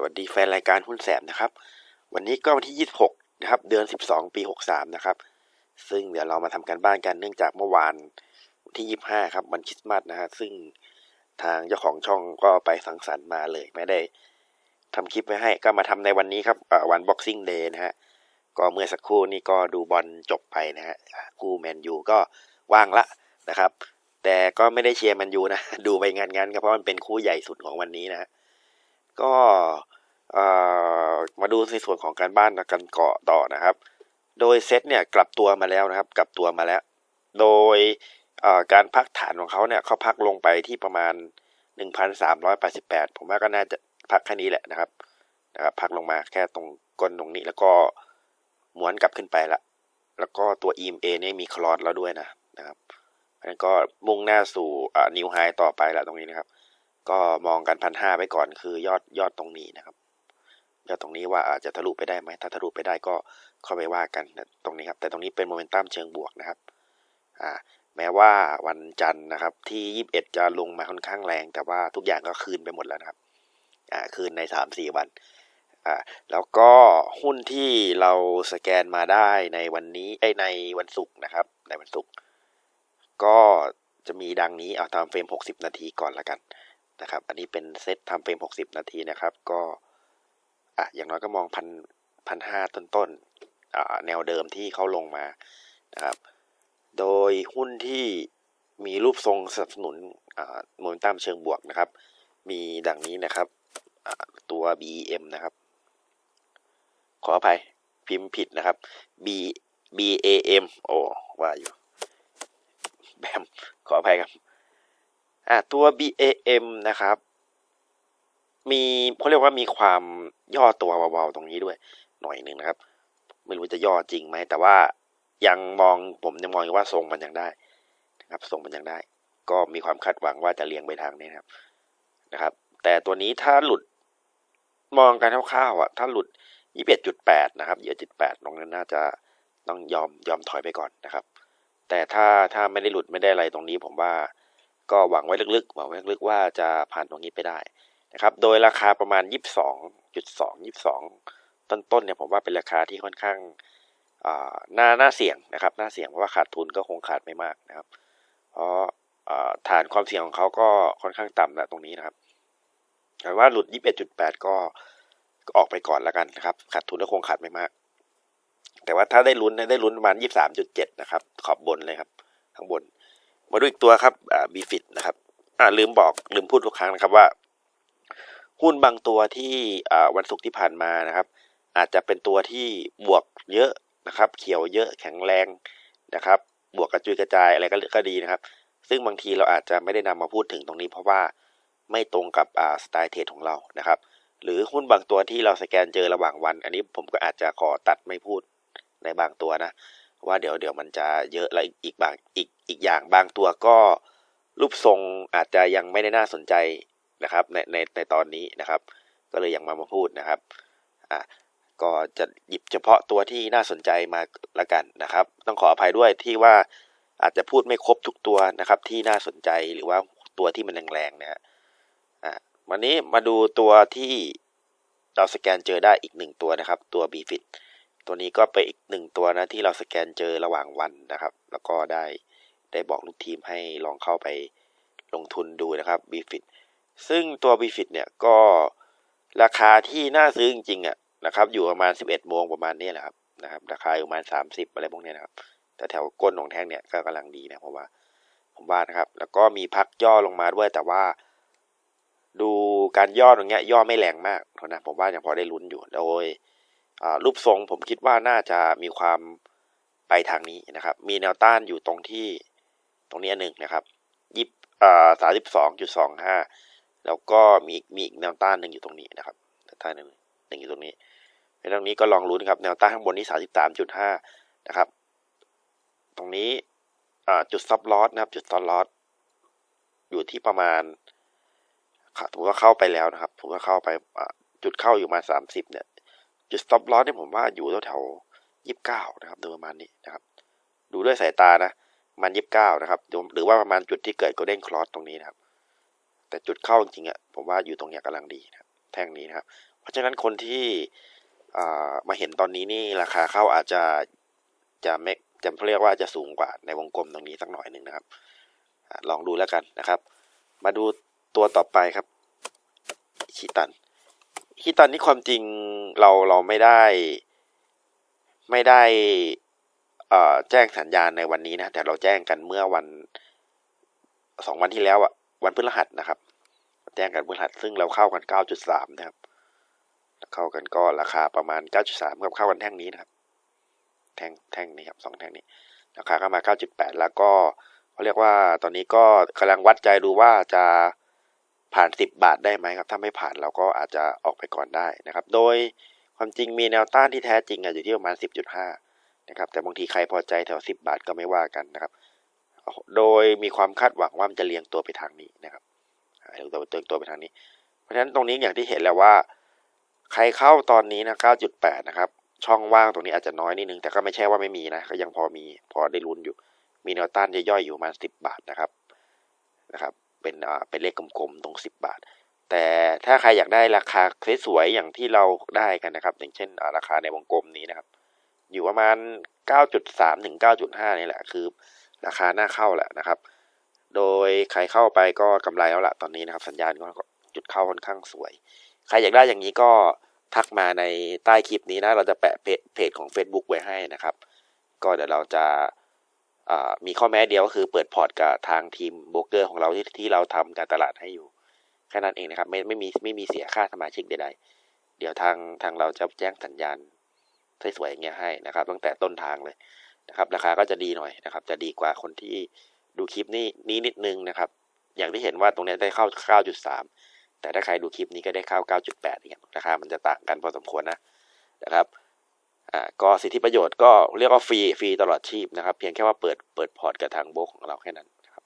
สวัสดีแฟนรายการหุ้นแสบนะครับ วันนี้ก็วันที่ 26 นะครับ เดือน 12 ปี 63 นะครับ ซึ่งเดี๋ยวเรามาทำการบ้านกันเนื่องจากเมื่อวานวันที่ 25 ครับวันคริสต์มาสนะฮะซึ่งทางเจ้าของช่องก็ไปสังสรรค์มาเลย ไม่ได้ทำคลิปไว้ให้ก็มาทำในวันนี้ครับวัน Boxing Day นะฮะก็เมื่อสักครู่นี้ก็ดูบอลจบไปนะฮะคู่แมนยูก็ว่างละนะครับ แต่ก็ไม่ได้เชียร์แมนยูนะดูไปงานๆก็เพราะมันเป็นคู่ใหญ่สุดของวันนี้นะฮะ ก็มาดูในส่วนของการบ้านกันเกาะต่อนะครับ โดยเซตเนี่ยกลับตัวมาแล้วนะครับ กลับตัวมาแล้ว โดยการพักฐานของเขาเนี่ยเขาพักลงไปที่ประมาณ 1,388 ผมว่าก็น่าจะพักแค่นี้แหละนะครับนะครับ พักลงมาแค่ตรงก้นตรงนี้แล้วก็ม้วนกลับขึ้นไปละ แล้วก็ตัว EMA เนี่ยมีคลอสแล้วด้วยนะนะครับนั้นก็มุ่งหน้าสู่นิวไฮต่อไปละตรงนี้นะครับ ก็มองกันพันห้าไปก่อนคือยอดยอดตรงนี้นะครับ ยอดตรงนี้ว่าอาจจะทะลุไปได้ไหมถ้าทะลุไปได้ก็เข้าไปว่ากันตรงนี้ครับ แต่ตรงนี้เป็นโมเมนตัมเชิงบวกนะครับ อ่า แม้ว่าวันจันทร์นะครับ ที่ยี่สิบเอ็ดจะลงมาค่อนข้างแรง แต่ว่าทุกอย่างก็คืนไปหมดแล้วนะครับ อ่า คืนในสามสี่วัน อ่า แล้วก็หุ้นที่เราสแกนมาได้ในวันนี้ไอในวันศุกร์นะครับ ในวันศุกร์ก็จะมีดังนี้เอาตามเฟรม60นาทีก่อนละกัน นะครับ อันนี้เป็นเซตทำเฟรม 60 นาทีนะครับ ก็อะอย่างน้อยก็มองพันพันห้าต้นต้นแนวเดิมที่เขาลงมานะครับ โดยหุ้นที่มีรูปทรงสนับสนุนโมเมนตัมเชิงบวกนะครับ มีดังนี้นะครับตัว BEM นะครับ ขออภัยพิมพ์ผิดนะครับ B BAM โอ้ว่าอยู่แบมขออภัยครับ อ่าตัว BAM นะครับ มีเขาเรียกว่ามีความย่อตัวเบาๆตรงนี้ด้วย หน่อยหนึ่งนะครับ ไม่รู้จะย่อจริงไหม แต่ว่ายังมองผมยังมองว่าทรงมันยังได้นะครับทรงมันยังได้ ก็มีความคาดหวังว่าจะเลี้ยงไปทางนี้นะครับนะครับ แต่ตัวนี้ถ้าหลุดมองกันคร่าวๆอะ ถ้าหลุดยี่สิบจุดแปดนะครับเยอะจุดแปดตรงนั้นน่าจะต้องยอมยอมถอยไปก่อนนะครับ แต่ถ้าถ้าไม่ได้หลุดไม่ได้อะไรตรงนี้ ผมว่า ก็หวังไว้ลึกๆหวังไว้ลึกๆว่าจะผ่านตรงนี้ไปได้นะครับ โดยราคาประมาณ 22.2 22 ต้นๆเนี่ยผมว่าเป็นราคาที่ค่อนข้างน่าน่าเสี่ยงนะครับน่าเสี่ยงเพราะว่าขาดทุนก็คงขาดไม่มากนะครับ เพราะฐานความเสี่ยงของเขาก็ค่อนข้างต่ำนะตรงนี้นะครับแต่ว่าหลุด 21.8 ก็ออกไปก่อนแล้วกันนะครับ ขาดทุนก็คงขาดไม่มาก แต่ว่าถ้าได้ลุ้นได้ลุ้นประมาณ 23.7 นะครับ ขอบบนเลยครับ ข้างบน มาดูอีกตัวครับบีฟิตนะครับอ่าลืมบอกลืมพูดทุกครั้งนะครับว่า หุ้นบางตัวที่วันศุกร์ที่ผ่านมานะครับ อาจจะเป็นตัวที่บวกเยอะนะครับ เขียวเยอะแข็งแรงนะครับ บวกกระจุยกระจายอะไรก็ก็ดีนะครับ ซึ่งบางทีเราอาจจะไม่ได้นำมาพูดถึงตรงนี้ เพราะว่าไม่ตรงกับสไตล์เทรดของเรานะครับ หรือหุ้นบางตัวที่เราสแกนเจอระหว่างวัน อันนี้ผมก็อาจจะขอตัดไม่พูดในบางตัวนะ ว่าเดี๋ยวเดี๋ยวมันจะเยอะแล้วอีกบางอีกอีกอย่างบางตัวก็รูปทรงอาจจะยังไม่ได้น่าสนใจนะครับในในในตอนนี้นะครับ ก็เลยยังมามาพูดนะครับอะก็จะหยิบเฉพาะตัวที่น่าสนใจมาละกันนะครับ ต้องขออภัยด้วยที่ว่าอาจจะพูดไม่ครบทุกตัวนะครับ ที่น่าสนใจหรือว่าตัวที่มันแรงๆนะฮะอะวันนี้มาดูตัวที่เราสแกนเจอได้อีกหนึ่งตัวนะครับ ตัว b f i t ตัวนี้ก็เป็นอีกหนึ่งตัวนะที่เราสแกนเจอระหว่างวันนะครับ แล้วก็ได้ได้บอกลูกทีมให้ลองเข้าไปลงทุนดูนะครับ b f i t ซึ่งตัว b f i t เนี่ยก็ราคาที่น่าซื้อจริงๆอะนะครับ อยู่ประมาณ 11โมงประมาณนี้แหละครับนะครับ ราคาอยู่ประมาณ 30 อะไรพวกนี้นะครับ แต่แถวก้นของแท่งเนี่ยก็กำลังดีนะผมว่าผมว่านะครับ แล้วก็มีพักย่อลงมาด้วยแต่ว่า ดูการย่อตรงเนี้ย ย่อไม่แรงมากนะผมว่ายังพอได้ลุ้นอยู่โดย รูปทรงผมคิดว่าน่าจะมีความไปทางนี้นะครับ มีแนวต้านอยู่ตรงที่ตรงนี้หนึ่งนะครับยิบสามสิบสองจุดสองห้าแล้วก็มีมีอีกแนวต้านหนึ่งอยู่ตรงนี้นะครับแนวต้านหนึ่งหนึ่งอยู่ตรงนี้ในตรงนี้ก็ลองรู้นะครับ แนวต้านข้างบนนี้สามสิบสามจุดห้านะครับ ตรงนี้จุดซับลอสนะครับ จุดซับลอสอยู่ที่ประมาณถือว่าเข้าไปแล้วนะครับถือว่าเข้าไปจุดเข้าอยู่มาสามสิบเนี่ย จุด stop loss เนี่ยผมว่าอยู่แถวยี่สิบเก้านะครับโดยประมาณนี้นะครับ ดูด้วยสายตานะมันยี่สิบเก้านะครับหรือว่าประมาณจุดที่เกิด golden cross ตรงนี้นะครับ แต่จุดเข้าจริงๆอะผมว่าอยู่ตรงนี้กำลังดีนะแท่งนี้นะครับ เพราะฉะนั้นคนที่อ่ามาเห็นตอนนี้นี่ราคาเข้าอาจจะจะไม่จะเรียกว่าจะสูงกว่าในวงกลมตรงนี้สักหน่อยหนึ่งนะครับลองดูแล้วกันนะครับ มาดูตัวต่อไปครับชิตัน ชิตันนี่ความจริงเราเราไม่ได้ ไม่ได้แจ้งสัญญาณในวันนี้นะ แต่เราแจ้งกันเมื่อวันสองวันที่แล้วอะวันพฤหัสนะครับ แจ้งกันพฤหัสซึ่งเราเข้ากัน9.3นะครับ เข้ากันก็ราคาประมาณ9.3กับเข้ากันแท่งนี้นะครับ แท่งแท่งนี้ครับสองแท่งนี้ ราคาก็มา9.8แล้วก็เขาเรียกว่าตอนนี้ก็กำลังวัดใจดูว่าจะ ผ่าน 10 บาทได้ไหมครับ ถ้าไม่ผ่านเราก็อาจจะออกไปก่อนได้นะครับ โดยความจริงมีแนวต้านที่แท้จริงอยู่ที่ประมาณ 10.5 นะครับ แต่บางทีใครพอใจแถว 10 บาทก็ไม่ว่ากันนะครับ โดยมีความคาดหวังว่ามันจะเรียงตัวไปทางนี้นะครับเรียงตัวเติงตัวไปทางนี้ เพราะฉะนั้นตรงนี้อย่างที่เห็นแล้วว่า ใครเข้าตอนนี้นะ 9.8 นะครับ ช่องว่างตรงนี้อาจจะน้อยนิดนึง แต่ก็ไม่ใช่ว่าไม่มีนะ ก็ยังพอมี พอได้ลุ้นอยู่ มีแนวต้านย่อยๆอยู่ประมาณ 10 บาทนะครับ นะครับ เป็นอ่าเป็นเลขกลมๆตรง 10 บาท แต่ถ้าใครอยากได้ราคาสวยๆอย่างที่เราได้กันนะครับ อย่างเช่นราคาในวงกลมนี้นะครับ อยู่ประมาณ 9.3 ถึง 9.5 นี่แหละ คือ ราคาหน้าเข้าแหละนะครับ โดยใครเข้าไปก็กำไรแล้วล่ะตอนนี้นะครับ สัญญาณก็จุดเข้าค่อนข้างสวย ใครอยากได้อย่างนี้ก็ทักมาในใต้คลิปนี้นะ เราจะแปะเพจของ Facebook ไว้ให้นะครับ ก็เดี๋ยวเราจะ มีข้อแม้เดียวก็คือเปิดพอร์ตกับทางทีมโบรกเกอร์ของเราที่ที่เราทำการตลาดให้อยู่แค่นั้นเองนะครับ ไม่ไม่มีไม่มีเสียค่าสมาชิกใดๆ เดี๋ยวทางทางเราจะแจ้งสัญญาณสวยๆอย่างเงี้ยให้นะครับ ตั้งแต่ต้นทางเลยนะครับ ราคาก็จะดีหน่อยนะครับ จะดีกว่าคนที่ดูคลิปนี้นี้นิดนึงนะครับ อย่างที่เห็นว่าตรงนี้ได้เข้า 9.3 แต่ถ้าใครดูคลิปนี้ก็ได้เข้า 9.8เนี่ยราคามันจะต่างกันพอสมควรนะนะครับ อ่าก็สิทธิประโยชน์ก็เรียกว่าฟรีฟรีตลอดชีพนะครับ เพียงแค่ว่าเปิดเปิดพอร์ตกับทางโบกของเราแค่นั้นนะครับ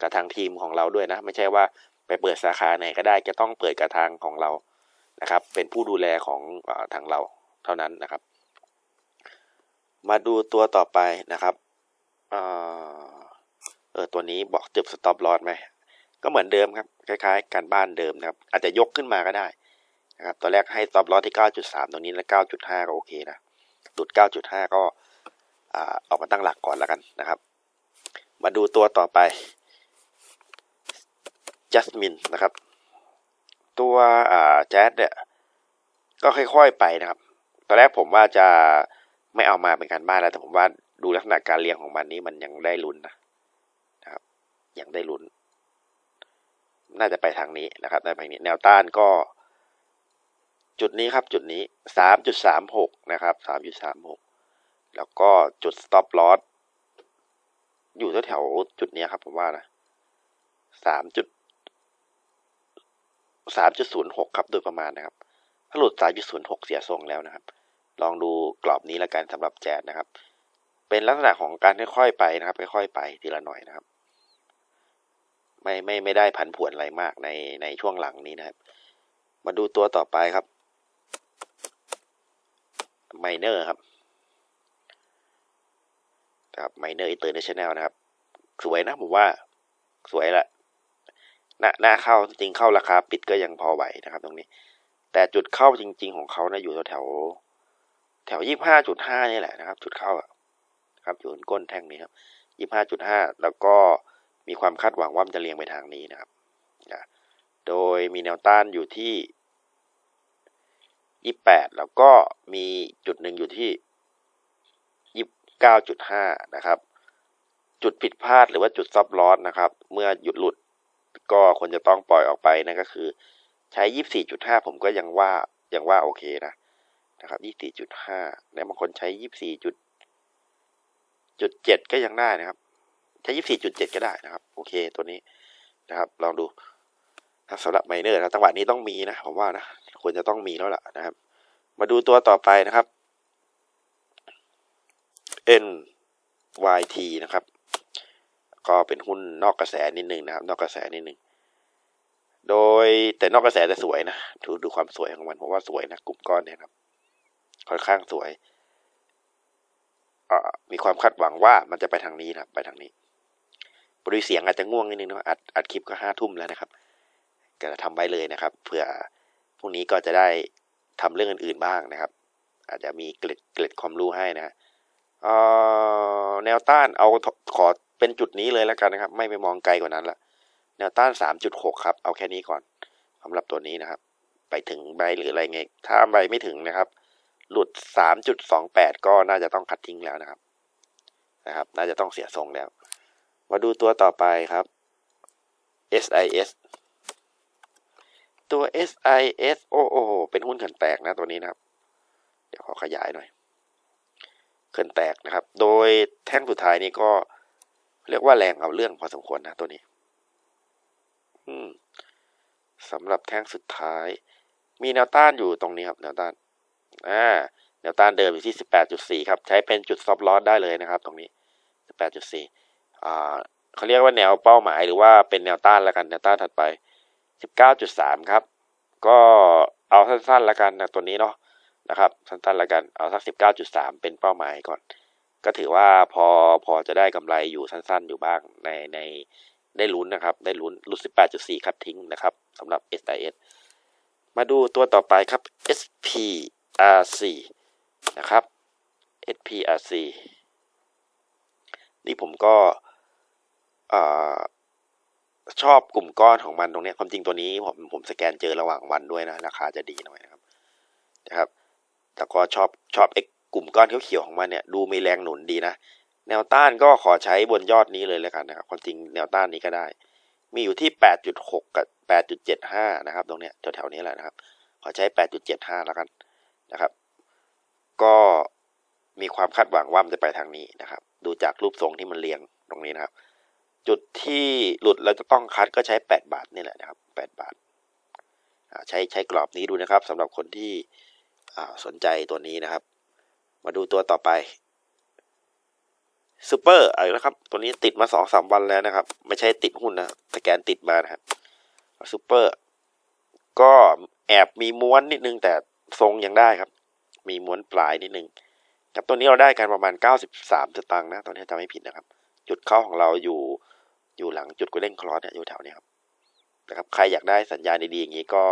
กับทางทีมของเราด้วยนะ ไม่ใช่ว่าไปเปิดสาขาไหนก็ได้จะต้องเปิดกับทางของเรานะครับ เป็นผู้ดูแลของอทางเราเท่านั้นนะครับ มาดูตัวต่อไปนะครับเออตัวนี้บอกจุดสต็อปลอสไหมก็เหมือนเดิมครับ คล้ายๆ การบ้านเดิมนะครับ อาจจะยกขึ้นมาก็ได้นะครับตอนแรกให้สต็อปลอสที่ 9.3 ตรงนี้แล้ว 9.5 ก็โอเคนะ หลุด 9.5 ก็ออกมาตั้งหลักก่อนแล้วกันนะครับ มาดูตัวต่อไป Jasmine นะครับ ตัวแจ๊สเนี่ยก็ค่อยๆไปนะครับ ตอนแรกผมว่าจะไม่เอามาเป็นการบ้านแล้ว แต่ผมว่าดูลักษณะการเรียงของมันนี้มันยังได้ลุ้นนะนะครับ ยังได้ลุ้น น่าจะไปทางนี้นะครับในทางนี้ แนวต้านก็ จุดนี้ครับจุดนี้สามจุดสามหกนะครับสามจุดสามหกแล้วก็จุด stop loss อยู่แถวๆจุดนี้ครับผมว่านะสามจุดสามจุดศูนย์หกครับโดยประมาณนะครับ ถ้าหลุดสามจุดศูนย์หกเสียทรงแล้วนะครับ ลองดูกรอบนี้แล้วกันสำหรับแจดนะครับ เป็นลักษณะของการค่อยๆไปนะครับ ค่อยๆไปทีละหน่อยนะครับ ไม่ไม่ไม่ได้ผันผวนอะไรมากในในช่วงหลังนี้นะครับ มาดูตัวต่อไปครับ ไมเนอร์ครับครับไมเนอร์อินเตอร์เนชั่นแนลนะครับ สวยนะผมว่าสวยละหน้าหน้าเข้าจริงเข้าราคาปิดก็ยังพอไหวนะครับ ตรงนี้ แต่จุดเข้าจริง ๆ ของเขานะอยู่แถวแถวยี่ห้าจุดห้านี่แหละนะครับ จุดเข้าครับอยู่ก้นแท่งนี้ครับยี่ห้าจุดห้าแล้วก็มีความคาดหวังว่ามันจะเลียงไปทางนี้นะครับโดยมีแนวต้านอยู่ที่ ยี่แปดแล้วก็มีจุดหนึ่งอยู่ที่ยี่เก้าจุดห้านะครับ จุดผิดพลาดหรือว่าจุดซับลอสนะครับ เมื่อหยุดหลุดก็ควรจะต้องปล่อยออกไปนั่นก็คือ ใช้ยี่สี่จุดห้าผมก็ยังว่ายังว่าโอเคนะนะครับยี่สี่จุดห้าและบางคนใช้ยี่สี่จุดจุดเจ็ดก็ยังได้นะครับ ใช้ยี่สี่จุดเจ็ดก็ได้นะครับ โอเคตัวนี้นะครับ ลองดูสำหรับไมเนอร์นะจังหวะนี้ต้องมีนะผมว่านะ ควรจะต้องมีแล้วล่ะนะครับ มาดูตัวต่อไปนะครับ NYT นะครับ ก็เป็นหุ้นนอกกระแสนิดนึงนะครับ นอกกระแสนิดนึงโดยแต่นอกกระแสแต่สวยนะดูดูความสวยของมันผมว่าสวยนะกลุ่มก้อนเนี่ยครับ ค่อนข้างสวยมีความคาดหวังว่ามันจะไปทางนี้นะไปทางนี้บริเสียงอาจจะง่วงนิดนึงนะอัดอัดคลิปก็ห้าทุ่มแล้วนะครับก็ทำไว้เลยนะครับเพื่อ พรุ่งนี้ก็จะได้ทำเรื่องอื่นๆบ้างนะครับ อาจจะมีเกล็ดเกล็ดความรู้ให้นะฮะเอ่อแนวต้านเอาขอเป็นจุดนี้เลยแล้วกันนะครับ ไม่ไปมองไกลกว่านั้นละแนวต้านสามจุดหกครับ เอาแค่นี้ก่อนสำหรับตัวนี้นะครับ ไปถึงใบหรืออะไรไง ถ้าใบไม่ถึงนะครับ หลุดสามจุดสองแปดก็น่าจะต้องคัดทิ้งแล้วนะครับ นะครับ น่าจะต้องเสียทรงแล้ว มาดูตัวต่อไปครับ SIS ตัว SIS โอ้โอ้โห เป็นหุ้นเขินแตกนะตัวนี้นะครับ เดี๋ยวขอขยายหน่อยเขินแตกนะครับ โดยแท่งสุดท้ายนี้ก็เรียกว่าแรงเอาเรื่องพอสมควรนะตัวนี้ อืมสำหรับแท่งสุดท้าย มีแนวต้านอยู่ตรงนี้ครับ แนวต้าน อ่า แนวต้านเดิมอยู่ที่18.4ครับ ใช้เป็นจุด stop loss ได้เลยนะครับ ตรงนี้18.4อ่าเขาเรียกว่าแนวเป้าหมายหรือว่าเป็นแนวต้านแล้วกันแนวต้านถัดไป 19.3 ครับ ก็เอาสั้นๆแล้วกันนะตัวนี้เนาะนะครับ สั้นๆแล้วกันเอาสัก 19.3 เป็นเป้าหมายก่อน ก็ถือว่าพอพอจะได้กำไรอยู่สั้นๆอยู่บ้างในในได้ลุ้นนะครับ ได้ลุ้นลุ้น18.4 ครับทิ้งนะครับสำหรับ SIS มาดูตัวต่อไปครับ SPRC นะครับ SPRC นี่ผมก็ ชอบกลุ่มก้อนของมันตรงนี้ความจริงตัวนี้ผมผมสแกนเจอระหว่างวันด้วยนะ ราคาจะดีหน่อยนะครับนะครับ แต่ก็ชอบชอบไอ้กลุ่มก้อนเขียวๆของมันเนี่ยดูมีแรงหนุนดีนะ แนวต้านก็ขอใช้บนยอดนี้เลยแล้วกันนะครับ ความจริงแนวต้านนี้ก็ได้ มีอยู่ที่ 8.6 กับ 8.75 นะครับ ตรงเนี้ยแถวๆนี้แหละนะครับ ขอใช้ 8.75 แล้วกันนะครับ ก็มีความคาดหวังว่ามันจะไปทางนี้นะครับ ดูจากรูปทรงที่มันเรียงตรงนี้นะครับ จุดที่หลุดเราจะต้องคัดก็ใช้ 8 บาทนี่แหละนะครับ 8 บาทใช้ใช้กรอบนี้ดูนะครับสำหรับคนที่สนใจตัวนี้นะครับ มาดูตัวต่อไปซูเปอร์อะไรนะครับ ตัวนี้ติดมาสองสามวันแล้วนะครับ ไม่ใช่ติดหุ้นนะแต่แกนติดมานะครับซูเปอร์ก็แอบมีม้วนนิดนึงแต่ทรงยังได้ครับ มีม้วนปลายนิดนึงครับตัวนี้เราได้กันประมาณเก้าสิบสามสตางค์นะ ตอนนี้จำไม่ผิดนะครับ จุดเข้าของเราอยู่ อยู่หลังจุดกูเด้งคลอสเนี่ยอยู่แถวนี้ครับนะครับ ใครอยากได้สัญญาณดีๆอย่างนี้ก็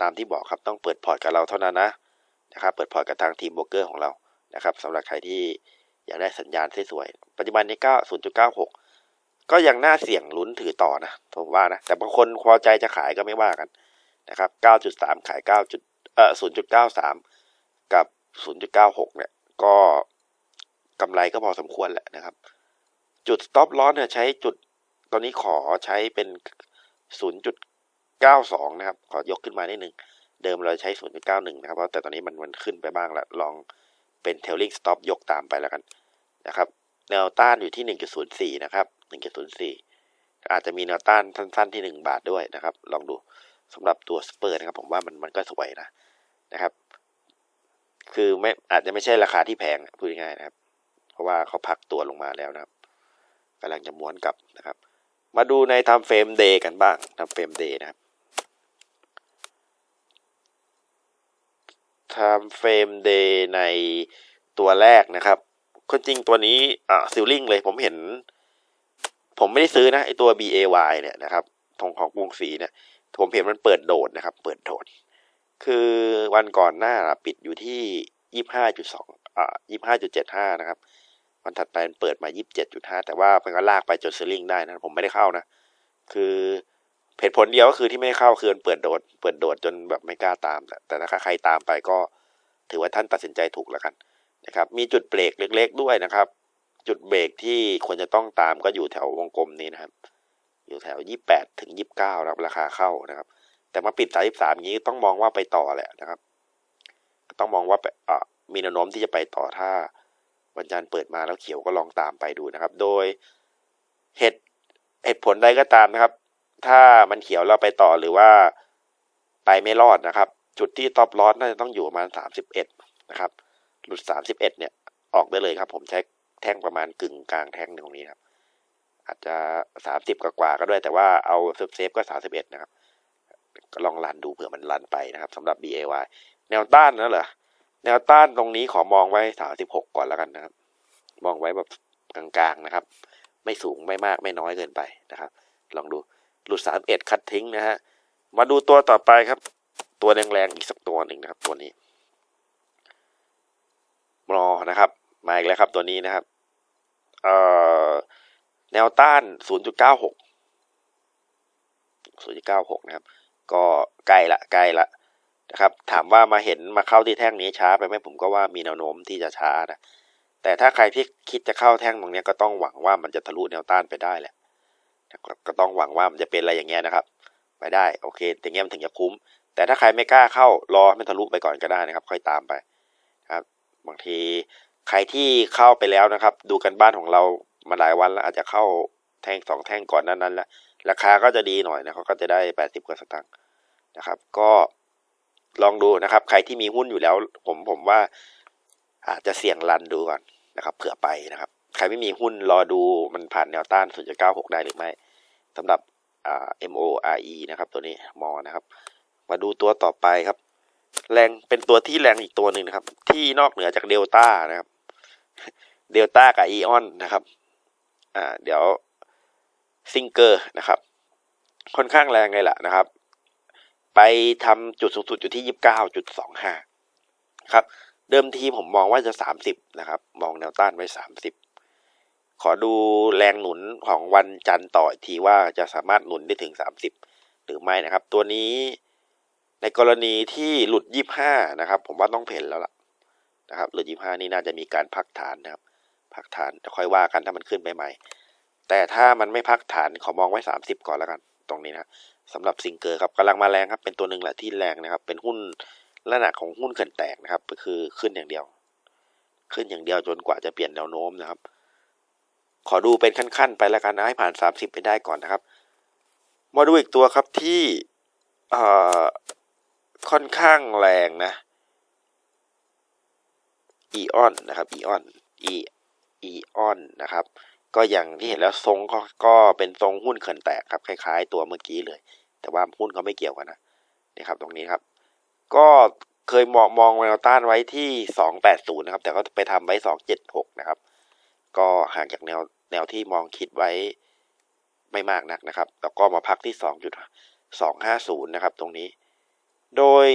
ตามที่บอกครับต้องเปิดพอร์ตกับเราเท่านั้นนะนะครับ เปิดพอร์ตกับทางทีมโบรกเกอร์ของเรานะครับสำหรับใครที่อยากได้สัญญาณสวยๆปัจจุบันนี้ก็ศูนย์จุดเก้าหกก็ยังน่าเสี่ยงลุ้นถือต่อนะผมว่านะ แต่บางคนพอใจจะขายก็ไม่ว่ากันนะครับเก้าจุดสามขายเก้าจุดเอ่อศูนย์จุดเก้าสามกับศูนย์จุดเก้าหกเนี่ย ก็กำไรก็พอสมควรแหละนะครับ จุด stop loss เนี่ยใช้จุดตอนนี้ขอใช้เป็นศูนย์จุดเก้าสองนะครับ ขอยกขึ้นมานิดนึง เดิมเราใช้ศูนย์จุดเก้าหนึ่งนะครับเพราะแต่ตอนนี้มันมันขึ้นไปบ้างล้วลองเป็น tailing stop ยกตามไปแล้วกันนะครับ แนวต้านอยู่ที่หนึ่งจุดศูนย์สี่นะครับหนึ่งจุดศูนย์สี่อาจจะมีแนวต้านสั้น ๆที่หนึ่งบาทด้วยนะครับ ลองดูสำหรับตัวสเปอร์นะครับ ผมว่ามันมันก็สวยนะนะครับ คือไม่อาจจะไม่ใช่ราคาที่แพงพูดง่ายๆนะครับ เพราะว่าเขาพักตัวลงมาแล้วนะครับ กำลังจะม้วนกลับนะครับ มาดูในทำเฟรมเดย์กันบ้างทำเฟรมเดย์นะครับทำเฟรมเดย์ในตัวแรกนะครับคนจริงตัวนี้อ่าซิลลิงเลยผมเห็น ผมไม่ได้ซื้อนะไอตัว BAY เนี่ยนะครับทองของกรุงศรีเนี่ยผมเห็นมันเปิดโดดนะครับ เปิดโดด คือวันก่อนหน้าปิดอยู่ที่ยี่ห้าจุดสองอ่ายี่ห้าจุดเจ็ดห้านะครับ วันถัดไปมันเปิดมายี่สิบเจ็ดจุดห้าแต่ว่ามันก็ลากไปจนซิลลิงได้นะผมไม่ได้เข้านะ คือเหตุผลเดียวก็คือที่ไม่เข้าคือมันเปิดโดด เปิดโดดจนแบบไม่กล้าตาม แต่ถ้าใครตามไปก็ถือว่าท่านตัดสินใจถูกแล้วกันนะครับ มีจุดเบรกเล็ก ๆ ด้วยนะครับ จุดเบรกที่ควรจะต้องตามก็อยู่แถววงกลมนี้นะครับ อยู่แถวยี่แปดถึงยี่บเก้าครับราคาเข้านะครับ แต่มาปิดสายสิบสามอย่างนี้ต้องมองว่าไปต่อแหละนะครับ ต้องมองว่าอ่ามีแนวโน้มที่จะไปต่อถ้า วันจันทร์เปิดมาแล้วเขียวก็ลองตามไปดูนะครับ โดยเหตุเหตุผลใดก็ตามนะครับ ถ้ามันเขียวเราไปต่อหรือว่าไปไม่รอดนะครับ จุดที่ตอปลอสน่าจะต้องอยู่ประมาณสามสิบเอ็ดนะครับ หลุดสามสิบเอ็ดเนี่ย ออกได้เลยครับ ผมใช้แท่งประมาณกึ่งกลางแท่งตรงนี้ครับ อาจจะสามสิบกว่าก็ด้วยแต่ว่าเอาเซฟเซฟก็สามสิบเอ็ดนะครับ ก็ลองรันดูเผื่อมันรันไปนะครับสำหรับ BAY แนวต้านนั่นเหรอ แนวต้านตรงนี้ขอมองไว้สามสิบหกก่อนแล้วกันนะครับ มองไว้แบบกลางๆนะครับ ไม่สูงไม่มากไม่น้อยเกินไปนะครับ ลองดูหลุดสามเอ็ดคัดทิ้งนะฮะมาดูตัวต่อไปครับ ตัวแรงๆอีกสักตัวหนึ่งนะครับ ตัวนี้รอนะครับ มาอีกแล้วครับตัวนี้นะครับเอ่อแนวต้าน 0.96 0.96 นะครับ ก็ใกล้ละใกล้ละ นะครับ ถามว่ามาเห็นมาเข้าที่แท่งนี้ช้าไปไหมผมก็ว่ามีแนวโน้มที่จะช้านะแต่ถ้าใครที่คิดจะเข้าแท่งตรงนี้ก็ต้องหวังว่ามันจะทะลุแนวต้านไปได้แหละก็ต้องหวังว่ามันจะเป็นอะไรอย่างเงี้ยนะครับ ไปได้โอเคอย่างเงี้ยมันถึงจะคุ้ม แต่ถ้าใครไม่กล้าเข้ารอให้มันทะลุไปก่อนก็ได้นะครับ ค่อยตามไปครับ บางทีใครที่เข้าไปแล้วนะครับ ดูกันบ้านของเรามาหลายวันแล้วอาจจะเข้าแท่งสองแท่งก่อนนั้นนั้นแล้วราคาก็จะดีหน่อยนะเขาก็จะได้แปดสิบกว่าสตางค์นะครับ ก็ ลองดูนะครับ ใครที่มีหุ้นอยู่แล้ว ผมผมว่าอาจจะเสี่ยงรันดูก่อนนะครับ เผื่อไปนะครับ ใครไม่มีหุ้นรอดูมันผ่านแนวต้าน0.96ได้หรือไม่สำหรับอ่า MORE นะครับ ตัวนี้มอนะครับ มาดูตัวต่อไปครับ แรงเป็นตัวที่แรงอีกตัวหนึ่งนะครับ ที่นอกเหนือจากเดลต้านะครับเดลต้ากับอีออนนะครับ อ่า เดี๋ยวซิงเกอร์นะครับ ค่อนข้างแรงเลยแหละนะครับ ไปทำจุดสูงสุดอยู่ที่ยี่สิบเก้าจุดสองห้าครับ เดิมทีผมมองว่าจะสามสิบนะครับ มองแนวต้านไว้สามสิบขอดูแรงหนุนของวันจันทร์ต่ออีกทีว่าจะสามารถหนุนได้ถึงสามสิบหรือไม่นะครับ ตัวนี้ในกรณีที่หลุดยี่ห้านะครับ ผมว่าต้องเพ่นแล้วล่ะนะครับ หลุดยี่ห้านี่น่าจะมีการพักฐานนะครับ พักฐานจะค่อยว่ากันถ้ามันขึ้นไปใหม่ แต่ถ้ามันไม่พักฐานขอมองไว้สามสิบก่อนแล้วกัน ตรงนี้นะ สำหรับซิงเกอร์ครับกำลังมาแรงครับ เป็นตัวหนึ่งแหละที่แรงนะครับ เป็นหุ้นลักษณะของหุ้นเขื่อนแตกนะครับ ก็คือขึ้นอย่างเดียว ขึ้นอย่างเดียวจนกว่าจะเปลี่ยนแนวโน้มนะครับ ขอดูเป็นขั้นๆ ไปแล้วกันนะให้ผ่านสามสิบไปได้ก่อนนะครับ มาดูอีกตัวครับที่ค่อนข้างแรงนะอีออนนะครับอีออนอีอีออนนะครับ ก็อย่างที่เห็นแล้วทรงก็ก็เป็นทรงหุ้นเขื่อนแตกครับ คล้ายๆ ตัวเมื่อกี้เลย แต่ว่าหุ้นเขาไม่เกี่ยวกันนะนี่ครับ ตรงนี้ครับ ก็เคยมองมองแนวต้านไว้ที่สองแปดศูนย์นะครับ แต่ก็ไปทำไว้สองเจ็ดหกนะครับ ก็ห่างจากแนวแนวที่มองคิดไว้ไม่มากนักนะครับ แล้วก็มาพักที่สองจุดสองห้าศูนย์นะครับ ตรงนี้ โดย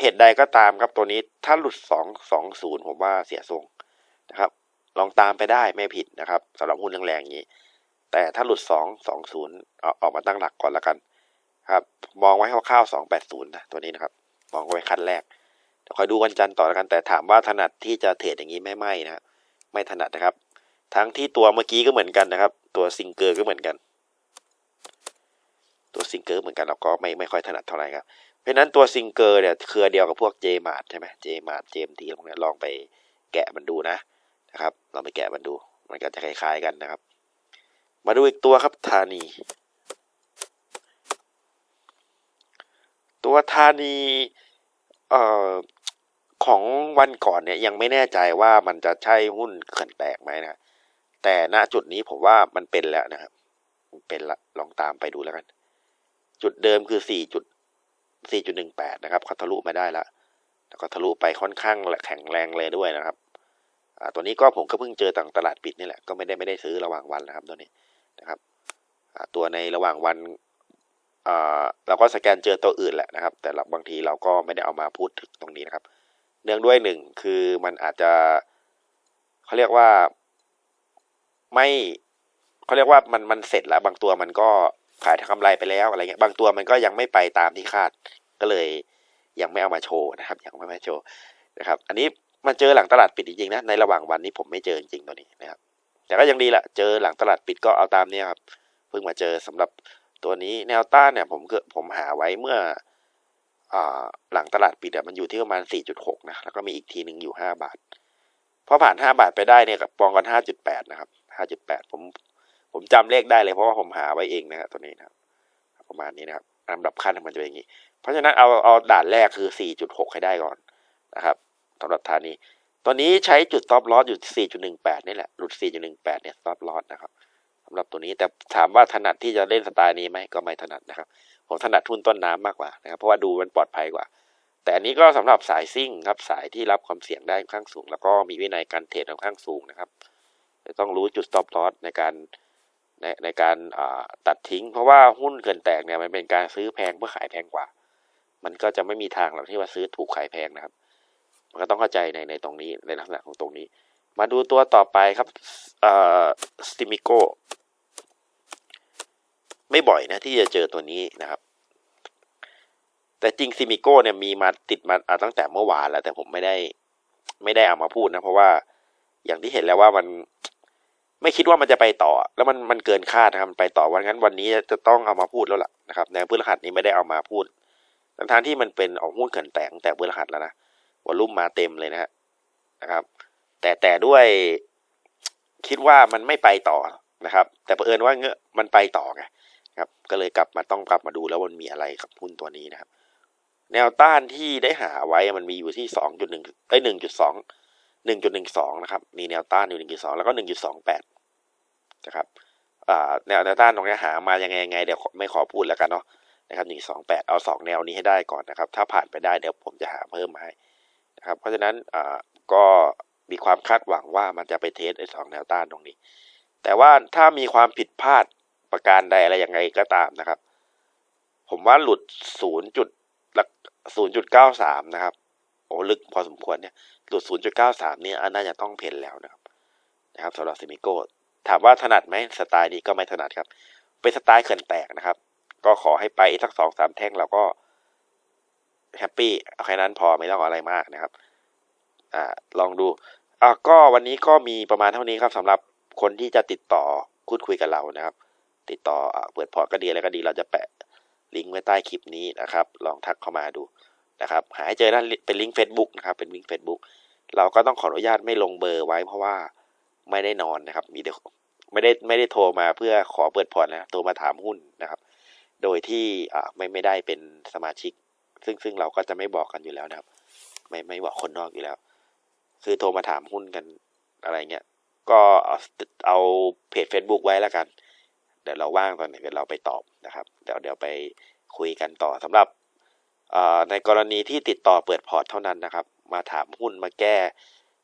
เหตุใดก็ตามครับตัวนี้ถ้าหลุดสองสองศูนย์ผมว่าเสียทรงนะครับ ลองตามไปได้ไม่ผิดนะครับสำหรับหุ้นแรงๆอย่างนี้ แต่ถ้าหลุดสองสองศูนย์เอาออกมาตั้งหลักก่อนล้วกัน ครับ มองไว้คร่าวๆสองแปดศูนย์นะตัวนี้นะครับ มองไว้ขั้นแรกเดี๋ยวคอยดูวันจันทร์ต่อแล้วกัน แต่ถามว่าถนัดที่จะเทรดอย่างนี้ไม่ไม่นะไม่ถนัดนะครับ ทั้งที่ตัวเมื่อกี้ก็เหมือนกันนะครับ ตัวซิงเกอร์ก็เหมือนกัน ตัวซิงเกอร์เหมือนกันเราก็ไม่ไม่ค่อยถนัดเท่าไหร่ครับเพราะนั้นตัวซิงเกอร์เนี่ยเครือเดียวกับพวกเจมาร์ใช่ไหมเจมาร์เจมทีพวกนี้ลองไปแกะมันดูนะนะครับลองไปแกะมันดู มันก็จะคล้ายๆกันนะครับ มาดูอีกตัวครับธานี ตัวธานีเอ่อของวันก่อนเนี่ยยังไม่แน่ใจว่ามันจะใช่หุ้นเขื่อนแตกไหมนะแต่ณจุดนี้ผมว่ามันเป็นแล้วนะครับมันเป็นละลองตามไปดูแล้วกัน จุดเดิมคือสี่จุดสี่จุดหนึ่งแปดนะครับเขาทะลุมาได้ละแล้วก็ทะลุไปค่อนข้างแข็งแรงเลยด้วยนะครับอ่าตัวนี้ก็ผมก็เพิ่งเจอต่างตลาดปิดนี่แหละก็ไม่ได้ไม่ได้ซื้อระหว่างวันนะครับตัวนี้นะครับอ่าตัวในระหว่างวัน เราก็สแกนเจอตัวอื่นแหละนะครับ แต่บางทีเราก็ไม่ได้เอามาพูดถึงตรงนี้นะครับ เนื่องด้วยหนึ่งคือมันอาจจะเขาเรียกว่าไม่เขาเรียกว่ามันมันเสร็จแล้ว บางตัวมันก็ขายทำกำไรไปแล้วอะไรเงี้ยบางตัวมันก็ยังไม่ไปตามที่คาด ก็เลยยังไม่เอามาโชว์นะครับ ยังไม่มาโชว์นะครับ อันนี้มันเจอหลังตลาดปิดจริงๆนะในระหว่างวันนี้ผมไม่เจอจริงๆตัวนี้นะครับ แต่ก็ยังดีละเจอหลังตลาดปิดก็เอาตามเนี้ยครับเพิ่งมาเจอสำหรับ ตัวนี้แนวต้านเนี่ยผมเกิดผมหาไว้เมื่ออหลังตลาดปิดอะมันอยู่ที่ประมาณ 4.6 นะ แล้วก็มีอีกทีหนึ่งอยู่ 5 บาท พอผ่าน 5 บาทไปได้เนี่ยกับปองกัน 5.8 นะครับ 5.8 ผมผมจำเลขได้เลยเพราะว่าผมหาไว้เองนะครับตัวนี้นะครับ ประมาณนี้นะครับลำดับขั้นมันจะเป็นอย่างนี้ เพราะฉะนั้นเอาเอาด่านแรกคือ 4.6 ให้ได้ก่อนนะครับสำหรับทานี้ตอนนี้ใช้จุด stop loss อยู่ 4.18 นี่แหละ หลุด 4.18 เนี่ย stop loss นะครับ สำหรับตัวนี้ แต่ถามว่าถนัดที่จะเล่นสไตล์นี้ไหมก็ไม่ถนัดนะครับ ผมถนัดทุนต้นน้ำมากกว่านะครับ เพราะว่าดูมันปลอดภัยกว่า แต่อันนี้ก็สำหรับสายซิ่งครับสายที่รับความเสี่ยงได้ค่อนข้างสูง แล้วก็มีวินัยการเทรดค่อนข้างสูงนะครับจะต้องรู้จุด stop loss ในการในในการตัดทิ้ง เพราะว่าหุ้นเกินแตกเนี่ยมันเป็นการซื้อแพงเพื่อขายแพงกว่า มันก็จะไม่มีทางหรอกที่ว่าซื้อถูกขายแพงนะครับ มันก็ต้องเข้าใจในในตรงนี้ในลักษณะของตรงนี้ มาดูตัวต่อไปครับเอ่อสติมิโกไม่บ่อยนะที่จะเจอตัวนี้นะครับ แต่จริงซิมิโก้เนี่ยมีมาติดมาตั้งแต่เมื่อวานแล้ว แต่ผมไม่ได้ไม่ได้เอามาพูดนะ เพราะว่าอย่างที่เห็นแล้วว่ามันไม่คิดว่ามันจะไปต่อ แล้วมันมันเกินคาดนะครับมันไปต่อวันงั้นวันนี้จะต้องเอามาพูดแล้วล่ะนะครับในพฤหัสนี้ไม่ได้เอามาพูดทั้งทางที่มันเป็นออกหุ้นเกินแตงแต่พฤหัสแล้วนะวอลลุ่มมาเต็มเลยนะฮะนะครับ แต่แต่ด้วยคิดว่ามันไม่ไปต่อนะครับ แต่เผอิญว่าเงอะมันไปต่อไงครับ ก็เลยกลับมาต้องกลับมาดูแล้วมันมีอะไรกับหุ้นตัวนี้นะครับ แนวต้านที่ได้หาไว้มันมีอยู่ที่สองจุดหนึ่งเอ้หนึ่งจุดสองหนึ่งจุดหนึ่งสองนะครับ มีแนวต้านอยู่หนึ่งจุดสองแล้วก็หนึ่งจุดสองแปดนะครับแนวแนวต้านตรงนี้หามายังไงยังไงเดี๋ยวไม่ขอพูดแล้วกันเนาะนะครับหนึ่งสองแปดเอาสองแนวนี้ให้ได้ก่อนนะครับ ถ้าผ่านไปได้เดี๋ยวผมจะหาเพิ่มมาให้นะครับ เพราะฉะนั้นก็ มีความคาดหวังว่ามันจะไปเทสไอ้สองแนวต้านตรงนี้ แต่ว่าถ้ามีความผิดพลาดประการใดอะไรยังไงก็ตามนะครับ ผมว่าหลุดศูนย์จุดหลักศูนย์จุดเก้าสามนะครับโอ้ลึกพอสมควรเนี่ยหลุดศูนย์จุดเก้าสามนี่อันน่าจะต้องเพนแล้วนะครับ นะครับสำหรับซิมิโก้ถามว่าถนัดไหมสไตล์นี้ก็ไม่ถนัดครับ เป็นสไตล์เขื่อนแตกนะครับ ก็ขอให้ไปสักสองสามแท่งเราก็แฮปปี้เอาแค่นั้นพอไม่ต้องอะไรมากนะครับ อ่าลองดูอ่าก็วันนี้ก็มีประมาณเท่านี้ครับสำหรับคนที่จะติดต่อพูดคุยกับเรานะครับ ติดต่ออเปิดพอร์ตก็ดีอะไรก็ดี เราจะแปะลิงก์ไว้ใต้คลิปนี้นะครับ ลองทักเข้ามาดูนะครับ หาให้เจอนั่นเป็นลิงก์ Facebook นะครับเป็นลิงก์ Facebook เราก็ต้องขออนุญาตไม่ลงเบอร์ไว้เพราะว่าไม่ได้นอนนะครับ มีเดีไม่ได้ไม่ได้โทรมาเพื่อขอเปิดพอร์ตนะโทรมาถามหุ้นนะครับ โดยที่อ่าไม่ไม่ได้เป็นสมาชิก ซึ่งซึ่งเราก็จะไม่บอกกันอยู่แล้วนะครับ ไม่ไม่บอกคนนอกอยู่แล้ว คือโทรมาถามหุ้นกันอะไรเงี้ย ก็เอาเอาเพจ Facebook ไว้แล้วกัน เดี๋ยวเราว่างตอนไหนเดี๋ยวเราไปตอบนะครับ เดี๋ยวเดี๋ยวไปคุยกันต่อสำหรับในกรณีที่ติดต่อเปิดพอร์ตเท่านั้นนะครับ มาถามหุ้นมาแก้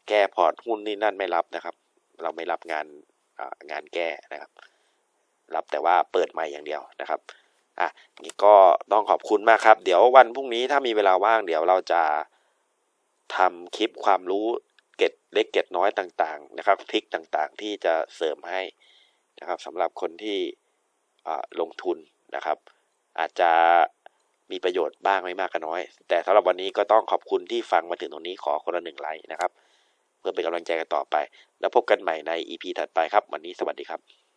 แก้พอร์ตหุ้นนี่นั่นไม่รับนะครับ เราไม่รับงานงานแก้นะครับ รับแต่ว่าเปิดใหม่อย่างเดียวนะครับอะนี่ก็ต้องขอบคุณมากครับ เดี๋ยววันพรุ่งนี้ถ้ามีเวลาว่าง เดี๋ยวเราจะทำคลิปความรู้ เก็ดเล็กเก็ดน้อยต่างๆนะครับทริคต่างๆ ที่จะเสริมให้นะครับสำหรับคนที่ลงทุนนะครับ อาจจะมีประโยชน์บ้างไม่มากก็น้อย แต่สำหรับวันนี้ก็ต้องขอบคุณที่ฟังมาถึงตรงนี้ขอคนละหนึ่งไลค์นะครับ เพื่อเป็นกำลังใจกันต่อไป แล้วพบกันใหม่ใน EP ถัดไปครับ วันนี้สวัสดีครับ